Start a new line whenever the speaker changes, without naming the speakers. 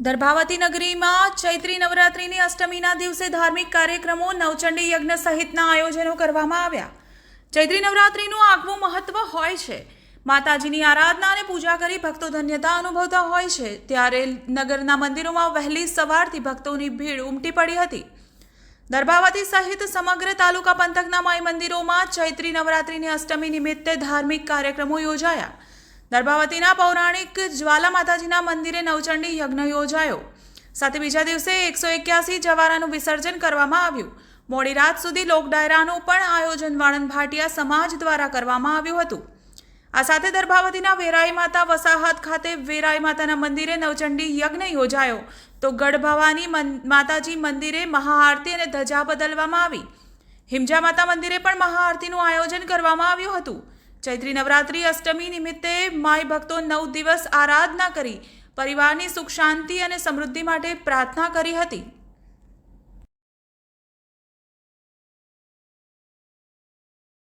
દર્ભાવતી નગરીમાં ચૈત્રી નવરાત્રિની અષ્ટમીના દિવસે ધાર્મિક કાર્યક્રમો નવચંડી યજ્ઞ સહિતના આયોજનો કરવામાં આવ્યા. ચૈત્રી નવરાત્રિનું આગવું મહત્વ હોય છે. માતાજીની આરાધના અને પૂજા કરી ભક્તો ધન્યતા અનુભવતા હોય છે. ત્યારે નગરના મંદિરોમાં વહેલી સવારથી ભક્તોની ભીડ ઉમટી પડી હતી. દર્ભાવતી સહિત સમગ્ર તાલુકા પંથકના માઈ મંદિરોમાં ચૈત્રી નવરાત્રિની અષ્ટમી નિમિત્તે ધાર્મિક કાર્યક્રમો યોજાયા. દર્ભાવતીના પૌરાણિક જ્વાલા માતાજીના મંદિરે નવચંડી યજ્ઞ યોજાયો. સાથે બીજા દિવસે એકસો એક્યાસી જવારાનું વિસર્જન કરવામાં આવ્યું. મોડી રાત સુધી લોકડાયરાનું પણ આયોજન વાણંદ ભાટિયા સમાજ દ્વારા કરવામાં આવ્યું હતું. આ સાથે દર્ભાવતીના વેરાઈ માતા વસાહત ખાતે વેરાઈ માતાના મંદિરે નવચંડી યજ્ઞ યોજાયો. તો ગઢભવાની માતાજી મંદિરે મહાઆરતી અને ધજા બદલવામાં આવી. હિમજા માતા મંદિરે પણ મહાઆરતીનું આયોજન કરવામાં આવ્યું હતું. ચૈત્રી નવરાત્રિ અષ્ટમી નિમિત્તે માય ભક્તો નવ દિવસ આરાધના કરી પરિવારની સુખ શાંતિ અને સમૃદ્ધિ માટે પ્રાર્થના કરી હતી.